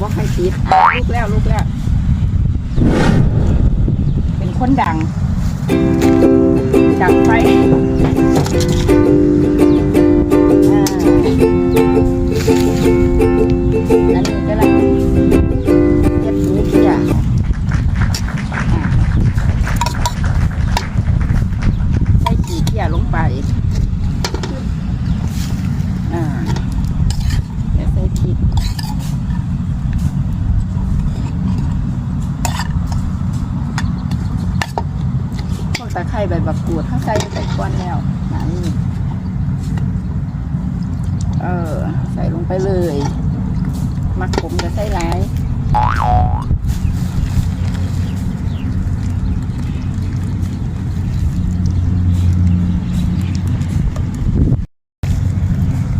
บ่าใครติดลูกแล้วลูกแล้ว เป็นคนดัง ดังไฟะไข่แใบบักกูดข้าใส่ใส่ก้อนแล้วนั่นเออ ใส่ลงไปเลย มักผมจะใส่ไร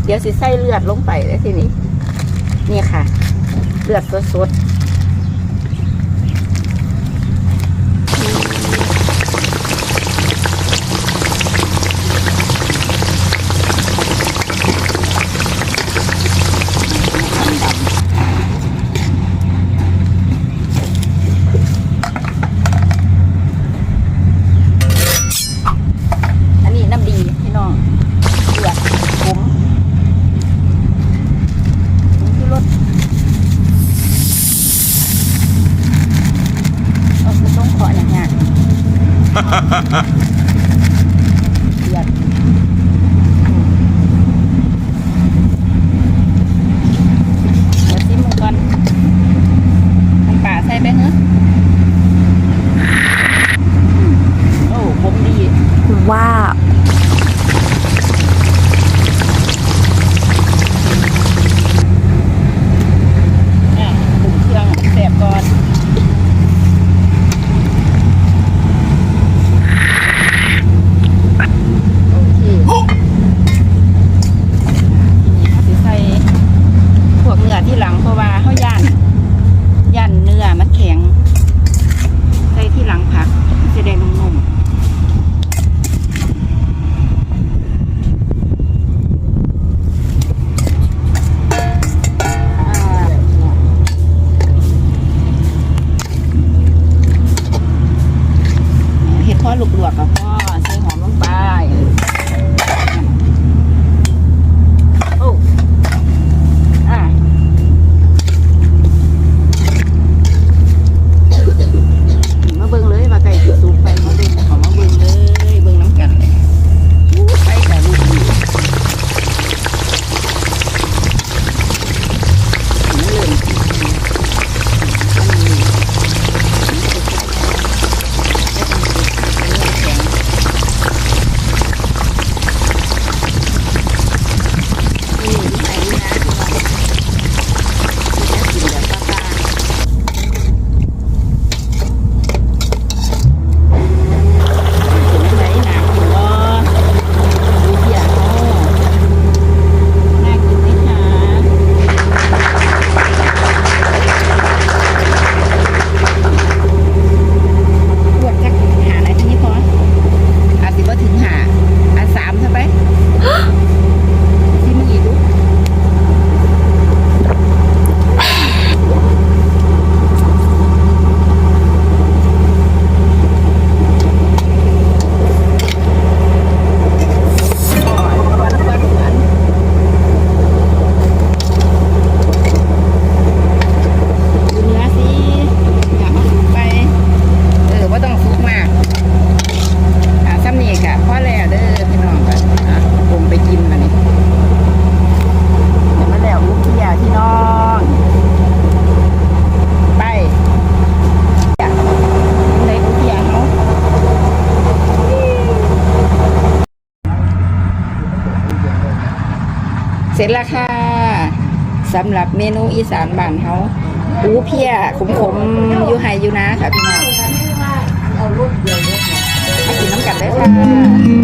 เดี๋ยวสิใส่เลือดลงไปแล้วทีนี้ นี่ค่ะ เลือดสดๆ Ha ha ha. เสร็จแล้วค่ะสำหรับเมนูอีสานบ้านเขาอูเพียขมขมยูไฮยูนะค่ะพี่น้องมากินน้ำกันได้ค่ะ